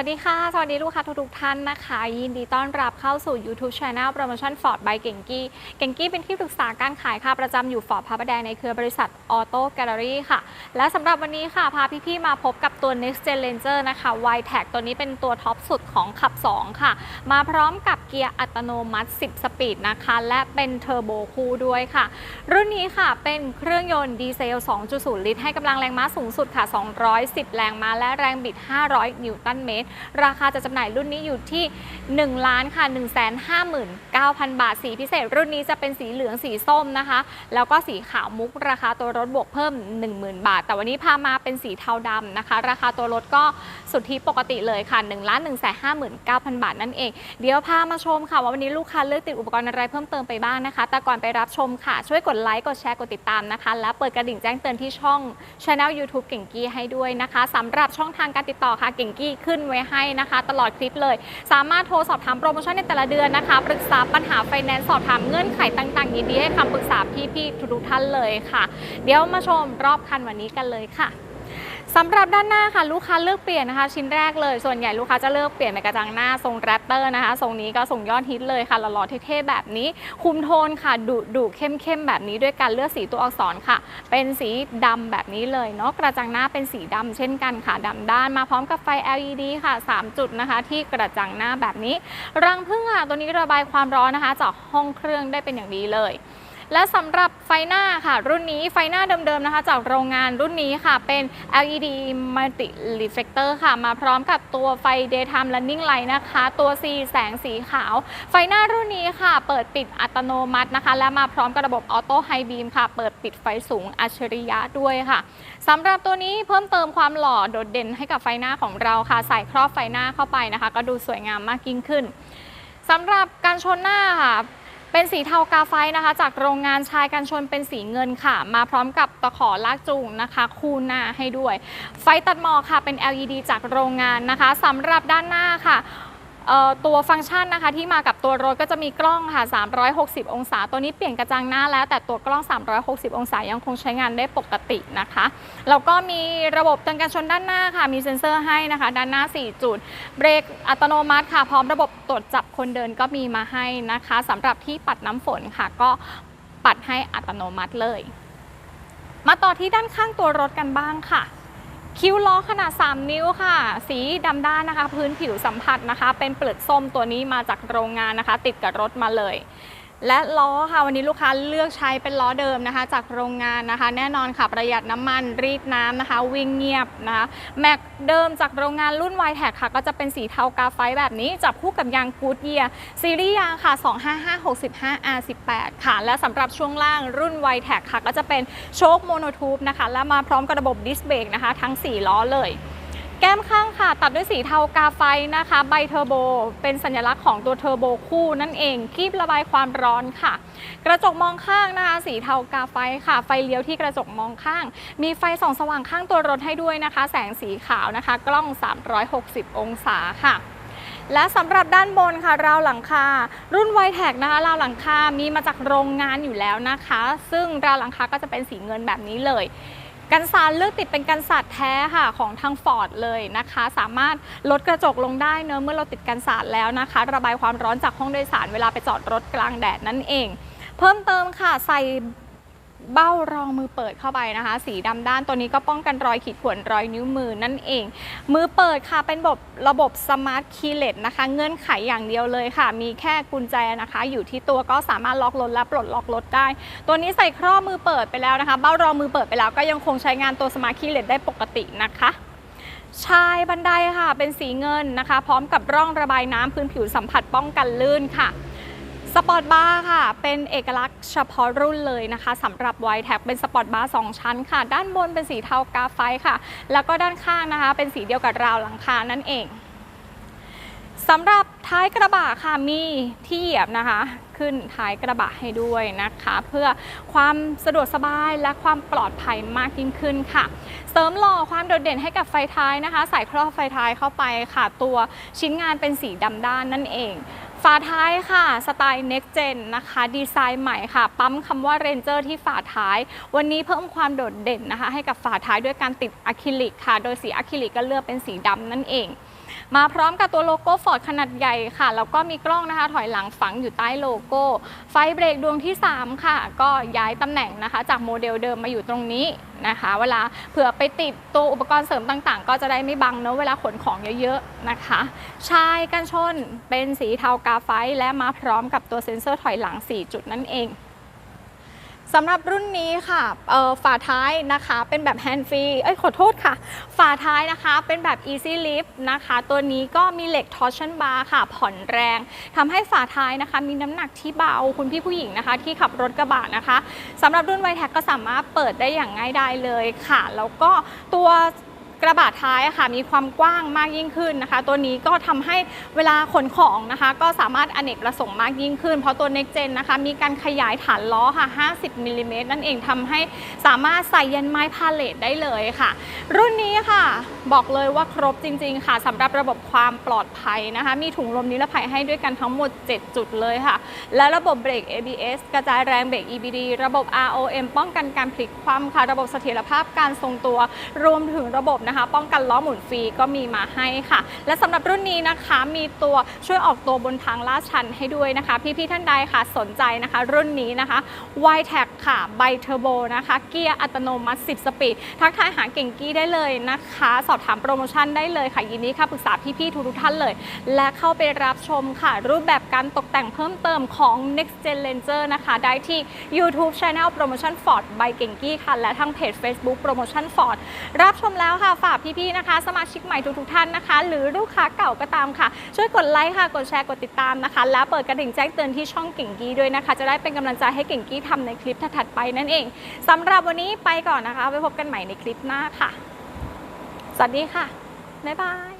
วัสดีค่ะ สวัสดีลูกค้าทุกๆท่านนะคะ ยินดีต้อนรับเข้าสู่ YouTube Channel Promotion Ford by เก่งกี้เก่งกี้เป็นที่ปรึกษาการขายค่ะประจำอยู่ฟอร์ดพระประแดงในเครือบริษัท Auto Gallery ค่ะ และสำหรับวันนี้ค่ะ พาพี่ๆมาพบกับตัว Next Gen Ranger นะคะ y t a g ตัวนี้เป็นตัวท็อปสุดของขับ 2 ค่ะ มาพร้อมกับเกียร์อัตโนมัติ 10 สปีดนะคะ และเป็นเทอร์โบคู่ด้วยค่ะ รุ่นนี้ค่ะเป็นเครื่องยนต์ดีเซล 2.0 ลิตรให้กำลังแรงม้าสูงสุดค่ะ 210 แรงม้าและแรงบิด 500 นิวตันเมตรราคาจะจำหน่ายรุ่นนี้อยู่ที่ 1 ล้านค่ะ 159,000 บาท สีพิเศษ รุ่นนี้จะเป็นสีเหลืองสีส้มนะคะ แล้วก็สีขาวมุกราคาตัวรถบวกเพิ่ม 10,000 บาท แต่วันนี้พามาเป็นสีเทาดำนะคะ ราคาตัวรถก็สุทธิปกติเลยค่ะ1ล้าน159,000 บาทนั่นเอง เดี๋ยวพามาชมค่ะว่าวันนี้ลูกค้าเลือกติดอุปกรณ์อะไรเพิ่มเติมไปบ้างนะคะ แต่ก่อนไปรับชมค่ะ ช่วยกดไลค์กดแชร์กดติดตามนะคะ และเปิดกระดิ่งแจ้งเตือนที่ช่อง Channel YouTube เก่งกี้ให้ด้วยนะคะสำหรับช่องทางการติดต่อค่ะเก่งกี้ขึ้นไว้ให้นะคะ ตลอดคลิปเลย สามารถโทรสอบถามโปรโมชั่นในแต่ละเดือนนะคะ ปรึกษาปัญหาไฟแนนซ์สอบถามเงื่อนไขต่างๆยินดีให้คำปรึกษาพี่ๆทุกท่านเลยค่ะ เดี๋ยวมาชมรอบคันวันนี้กันเลยค่ะ สำหรับด้านหน้าค่ะลูกค้าเลือกเปลี่ยนนะคะ ชิ้นแรกเลย ส่วนใหญ่ลูกค้าจะเลือกเปลี่ยนเป็นกระจังหน้าทรงแรปเตอร์นะคะทรงนี้ก็ส่งยอดฮิตเลยค่ะหล่อๆเท่ๆแบบนี้ คุมโทนค่ะดุดุเข้มๆแบบนี้ด้วยการเลือกสีตัวอักษรค่ะ เป็นสีดำแบบนี้เลยเนาะกระจังหน้าเป็นสีดำเช่นกันค่ะดำด้านมาพร้อมกับไฟ LED ค่ะ 3 จุดนะคะ ที่กระจังหน้าแบบนี้ รังผึ้งค่ะตัวนี้ระบายความร้อนนะคะจากห้องเครื่องได้เป็นอย่างดีเลย และสำหรับไฟหน้าค่ะ รุ่นนี้ไฟหน้าเดิมๆนะคะ จากโรงงานรุ่นนี้ค่ะ เป็น LED Multi Reflector ค่ะ มาพร้อมกับตัวไฟ Daytime Running Light นะคะ ตัว C แสงสีขาว ไฟหน้ารุ่นนี้ค่ะ เปิดปิดอัตโนมัตินะคะ และมาพร้อมกับระบบ Auto High Beam ค่ะ เปิดปิดไฟสูงอัจฉริยะด้วยค่ะสำหรับตัวนี้เพิ่มเติมความหล่อโดดเด่นให้กับไฟหน้าของเราค่ะ ใส่ครอบไฟหน้าเข้าไปนะคะ ก็ดูสวยงามมากยิ่งขึ้นสำหรับการชนหน้าค่ะ เป็นสีเทากาไฟนะคะ จากโรงงานชายกันชนเป็นสีเงินค่ะ มาพร้อมกับตะขอลากจูงนะคะ คูหน้าให้ด้วย ไฟตัดหมอกค่ะเป็น LED จากโรงงานนะคะสำหรับด้านหน้าค่ะ ตัวฟังก์ชันนะคะที่มากับตัวรถก็จะมีกล้องค่ะ 360 องศา ตัวนี้เปลี่ยนกระจังหน้าแล้ว แต่ตัวกล้อง 360 องศายังคงใช้งานได้ปกตินะคะ แล้วก็มีระบบเตือนการชนด้านหน้าค่ะ มีเซ็นเซอร์ให้นะคะ ด้านหน้า 4 จุด เบรกอัตโนมัติค่ะ พร้อมระบบตรวจจับคนเดินก็มีมาให้นะคะสำหรับที่ปัดน้ำฝนค่ะ ก็ปัดให้อัตโนมัติเลย มาต่อที่ด้านข้างตัวรถกันบ้างค่ะ คิ้วล้อขนาด 3 นิ้วค่ะ สีดำด้านนะคะ พื้นผิวสัมผัสนะคะ เป็นเปลือกส้มตัวนี้มาจากโรงงานนะคะ ติดกับรถมาเลย และล้อค่ะวันนี้ลูกค้าเลือกใช้เป็นล้อเดิมนะคะ จากโรงงานนะคะ แน่นอนค่ะประหยัดน้ำมันรีดน้ำนะคะ วิ่งเงียบนะคะแม็กเดิมจากโรงงานรุ่น y t แทค่ะ ก็จะเป็นสีเทากาไฟแบบนี้ จับคู่กับยางกูดเยียซีรีส์ยางค่ะ 25565 R18 ค่ะ และสำหรับช่วงล่างรุ่น y t แทค่ะ ก็จะเป็นโชคโมโนทูบนะคะ และมาพร้อมกับระบบดิสเบรกนะคะ ทั้ง 4 ล้อเลย แก้มข้างค่ะตัดด้วยสีเทากาไฟนะคะ ใบเทอร์โบ เป็นสัญลักษณ์ของตัวเทอร์โบคู่นั่นเองคีบระบายความร้อนค่ะ กระจกมองข้างนะคะ สีเทากาไฟค่ะ ไฟเลี้ยวที่กระจกมองข้าง มีไฟส่องสว่างข้างตัวรถให้ด้วยนะคะ แสงสีขาวนะคะ กล้อง 360 องศาค่ะและสำหรับด้านบนค่ะราวหลังคา รุ่นไวแท็กนะคะราวหลังคา มีมาจากโรงงานอยู่แล้วนะคะ ซึ่งราวหลังคาก็จะเป็นสีเงินแบบนี้เลย กันสาดเลือกติดเป็นกันสาดแท้ค่ะของทางฟอร์ดเลยนะคะ สามารถลดกระจกลงได้เนอะเมื่อเราติดกันสาดแล้วนะคะ ระบายความร้อนจากห้องโดยสารเวลาไปจอดรถกลางแดดนั่นเอง เพิ่มเติมค่ะใส่ เบ้ารองมือเปิดเข้าไปนะคะ สีดำด้านตัวนี้ก็ป้องกันรอยขีดข่วนรอยนิ้วมือนั่นเอง มือเปิดค่ะเป็นระบบระบบสมาร์ทคีย์เลสนะคะ เงื่อนไขอย่างเดียวเลยค่ะ มีแค่กุญแจนะคะ อยู่ที่ตัวก็สามารถล็อกรถและปลดล็อกรถได้ ตัวนี้ใส่ครอบมือเปิดไปแล้วนะคะ เบ้ารองมือเปิดไปแล้วก็ยังคงใช้งานตัวสมาร์ทคีย์เลสได้ปกตินะคะชายบันไดค่ะ เป็นสีเงินนะคะ พร้อมกับร่องระบายน้ำพื้นผิวสัมผัสป้องกันลื่นค่ะ สปอร์ตบาร์ค่ะ เป็นเอกลักษณ์เฉพาะรุ่นเลยนะคะสำหรับไวแท็กเป็นสปอร์ตบาร์2ชั้นค่ะ ด้านบนเป็นสีเทากาไฟค่ะ แล้วก็ด้านข้างนะคะ เป็นสีเดียวกับราวหลังคานั่นเองสำหรับท้ายกระบะค่ะมีที่เหยียบนะคะ ขึ้นท้ายกระบะให้ด้วยนะคะ เพื่อความสะดวกสบายและความปลอดภัยมากยิ่งขึ้นค่ะ เสริมหล่อความโดดเด่นให้กับไฟท้ายนะคะ ใส่ครอบไฟท้ายเข้าไปค่ะ ตัวชิ้นงานเป็นสีดำด้านนั่นเอง ฝาท้ายค่ะ สไตล์ Next Gen นะคะ ดีไซน์ใหม่ค่ะ ปั๊มคำว่า Ranger ที่ฝาท้าย วันนี้เพิ่มความโดดเด่นนะคะ ให้กับฝาท้ายด้วยการติดอะคริลิกค่ะ โดยสีอะคริลิกก็เลือกเป็นสีดำนั่นเอง มาพร้อมกับตัวโลโก้ฟอร์ดขนาดใหญ่ค่ะ แล้วก็มีกล้องนะคะ ถอยหลังฝังอยู่ใต้โลโก้ ไฟเบรกดวงที่ 3 ค่ะ ก็ย้ายตำแหน่งนะคะ จากโมเดลเดิมมาอยู่ตรงนี้นะคะ เวลาเผื่อไปติดตัวอุปกรณ์เสริมต่างๆ ก็จะได้ไม่บังเนอะเวลาขนของเยอะๆนะคะชายกันชนเป็นสีเทากาไฟและมาพร้อมกับตัวเซ็นเซอร์ถอยหลัง 4 จุดนั่นเอง สำหรับรุ่นนี้ค่ะฝาท้ายนะคะ เป็นแบบแฮนด์ฟรีเอ้ยขอโทษค่ะ ฝาท้ายนะคะเป็นแบบ Easy Lift นะคะ ตัวนี้ก็มีเหล็ก torsion bar ค่ะ ผ่อนแรงทำให้ฝาท้ายนะคะ มีน้ำหนักที่เบาคุณพี่ผู้หญิงนะคะ ที่ขับรถกระบะนะคะสำหรับรุ่นไวแท็กก็สามารถเปิดได้อย่างง่ายดายเลยค่ะ แล้วก็ตัว กระบะท้ายอะค่ะมีความกว้างมากยิ่งขึ้นนะคะ ตัวนี้ก็ทำให้เวลาขนของนะคะ ก็สามารถอเนกประสงค์มากยิ่งขึ้น เพราะตัว Next Gen นะคะ มีการขยายฐานล้อค่ะ 50มิลลิเมตรนั่นเองทำให้สามารถใส่ยันไม้พาเลทได้เลยค่ะ รุ่นนี้ค่ะ บอกเลยว่าครบจริง ๆ ค่ะสำหรับระบบความปลอดภัยนะคะ มีถุงลมนิรภัยให้ด้วยกันทั้งหมด 7 จุดเลยค่ะ และระบบเบรก ABS กระจายแรงเบรก EBD ระบบ ROM ป้องกันการพลิกคว่ำค่ะ ระบบเสถียรภาพการทรงตัว รวมถึงระบบนะคะ ป้องกันล้อหมุนฟรีก็มีมาให้ค่ะ และสำหรับรุ่นนี้นะคะมีตัวช่วยออกตัวบนทางลาดชันให้ด้วยนะคะ พี่ๆท่านใดค่ะสนใจนะคะ รุ่นนี้นะคะ y t a g ค่ะไบเทอร์โบนะคะ เกียร์อัตโนมัติ 10 สปีดทักทายหาเก่งกี้ได้เลยนะคะ สอบถามโปรโมชั่นได้เลยค่ะยินดีค่ะปรึกษาพี่ๆทุกท่านเลย และเข้าไปรับชมค่ะ รูปแบบการตกแต่งเพิ่มเติมของ Next Gen Ranger นะคะ ได้ที่ YouTube Channel Promotion Ford by เก่งกี้ค่ะ และทางเพจ Facebook Promotion Ford รับชมแล้วค่ะฝากพี่ๆนะคะ สมาชิกใหม่ทุกๆท่านนะคะ หรือลูกค้าเก่าก็ตามค่ะ ช่วยกดไลค์ค่ะ กดแชร์กดติดตามนะคะ และเปิดกระดิ่งแจ้งเตือนที่ช่องกิ่งกี้ด้วยนะคะ จะได้เป็นกำลังใจให้กิ่งกี้ทำในคลิปถัดไปนั่นเอง สำหรับวันนี้ไปก่อนนะคะ ไปพบกันใหม่ในคลิปหน้าค่ะ สวัสดีค่ะบ๊ายบาย